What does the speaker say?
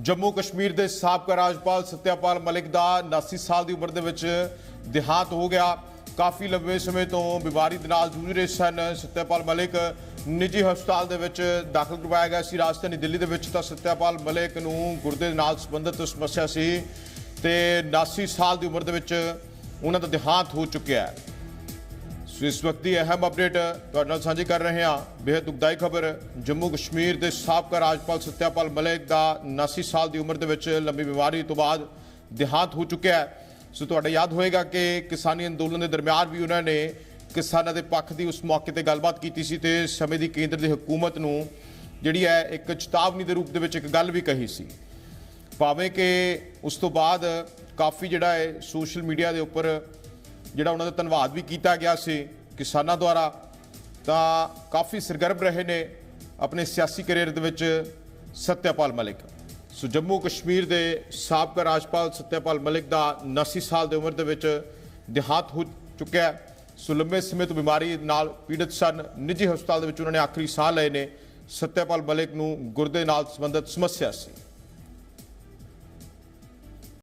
ਜੰਮੂ ਕਸ਼ਮੀਰ ਦੇ ਸਾਬਕਾ ਰਾਜਪਾਲ ਸਤਿਆਪਾਲ ਮਲਿਕ ਦਾ 79 ਸਾਲ ਦੀ ਉਮਰ ਦੇ ਵਿੱਚ ਦੇਹਾਂਤ ਹੋ ਗਿਆ। ਕਾਫੀ ਲੰਬੇ ਸਮੇਂ ਤੋਂ ਬਿਮਾਰੀ ਦੇ ਨਾਲ ਜੂਝ ਰਹੇ ਸਨ। ਸਤਿਆਪਾਲ ਮਲਿਕ ਨਿੱਜੀ ਹਸਪਤਾਲ ਦੇ ਵਿੱਚ ਦਾਖਲ ਕਰਵਾਇਆ ਗਿਆ ਸੀ। ਰਾਜਧਾਨੀ ਦਿੱਲੀ ਦੇ ਵਿੱਚ ਤਾਂ ਸਤਿਆਪਾਲ ਮਲਿਕ ਨੂੰ ਗੁਰਦੇ ਦੇ ਨਾਲ ਸੰਬੰਧਿਤ ਸਮੱਸਿਆ ਸੀ ਤੇ 79 ਸਾਲ ਦੀ ਉਮਰ ਦੇ ਵਿੱਚ ਉਹਨਾਂ ਦਾ ਦੇਹਾਂਤ ਹੋ ਚੁੱਕਿਆ ਹੈ। ਸੋ ਇਸ ਵਕਤ ਦੀ ਅਹਿਮ ਅਪਡੇਟ ਤੁਹਾਡੇ ਨਾਲ ਸਾਂਝੀ ਕਰ ਰਹੇ ਹਾਂ। ਬੇहद ਦੁਖਦਾਈ ਖਬਰ, ਜੰਮੂ ਕਸ਼ਮੀਰ ਦੇ ਸਾਬਕਾ ਰਾਜਪਾਲ ਸਤਿਆਪਾਲ ਮਲਿਕ ਦਾ 79 ਸਾਲ ਦੀ ਉਮਰ ਦੇ ਵਿੱਚ ਲੰਬੀ ਬਿਮਾਰੀ ਤੋਂ ਬਾਅਦ ਦੇਹਾਂਤ ਹੋ ਚੁੱਕਿਆ ਹੈ। ਸੋ ਤੁਹਾਡਾ ਯਾਦ ਹੋਏਗਾ ਕਿ ਕਿਸਾਨੀ ਅੰਦੋਲਨ ਦੇ ਦਰਮਿਆਨ ਵੀ ਉਹਨਾਂ ਨੇ ਕਿਸਾਨਾਂ ਦੇ ਪੱਖ ਦੀ ਉਸ ਮੌਕੇ ਤੇ ਗੱਲਬਾਤ ਕੀਤੀ ਸੀ ਤੇ ਸਮੇਂ ਦੀ ਕੇਂਦਰ ਦੀ ਹਕੂਮਤ ਨੂੰ ਜਿਹੜੀ ਹੈ ਇੱਕ ਚੇਤਾਵਨੀ ਦੇ ਰੂਪ ਦੇ ਵਿੱਚ ਇੱਕ ਗੱਲ ਵੀ ਕਹੀ ਸੀ। ਭਾਵੇਂ ਕਿ ਉਸ ਤੋਂ ਬਾਅਦ ਕਾਫੀ ਜਿਹੜਾ ਹੈ ਸੋਸ਼ਲ ਮੀਡੀਆ ਦੇ ਉੱਪਰ ਜਿਹੜਾ ਉਹਨਾਂ ਦਾ ਧੰਨਵਾਦ ਵੀ ਕੀਤਾ ਗਿਆ ਸੀ ਕਿਸਾਨਾਂ ਦੁਆਰਾ, ਤਾਂ ਕਾਫੀ ਸਰਗਰਮ ਰਹੇ ਨੇ ਆਪਣੇ ਸਿਆਸੀ ਕੈਰੀਅਰ ਦੇ ਵਿੱਚ ਸਤਿਆਪਾਲ ਮਲਿਕ। ਸੋ ਜੰਮੂ ਕਸ਼ਮੀਰ ਦੇ ਸਾਬਕਾ ਰਾਜਪਾਲ ਸਤਿਆਪਾਲ ਮਲਿਕ ਦਾ 79 ਸਾਲ ਦੀ ਉਮਰ ਦੇ ਵਿੱਚ ਦਿਹਾਂਤ ਹੋ ਚੁੱਕਿਆ ਹੈ। ਸੋ ਲੰਬੇ ਸਮੇਂ ਤੋਂ ਬਿਮਾਰੀ ਨਾਲ ਪੀੜਤ ਸਨ, ਨਿੱਜੀ ਹਸਪਤਾਲ ਦੇ ਵਿੱਚ ਉਹਨਾਂ ਨੇ ਆਖਰੀ ਸਾਹ ਲਏ ਨੇ। ਸਤਿਆਪਾਲ ਮਲਿਕ ਨੂੰ ਗੁਰਦੇ ਨਾਲ ਸੰਬੰਧਿਤ ਸਮੱਸਿਆ ਸੀ।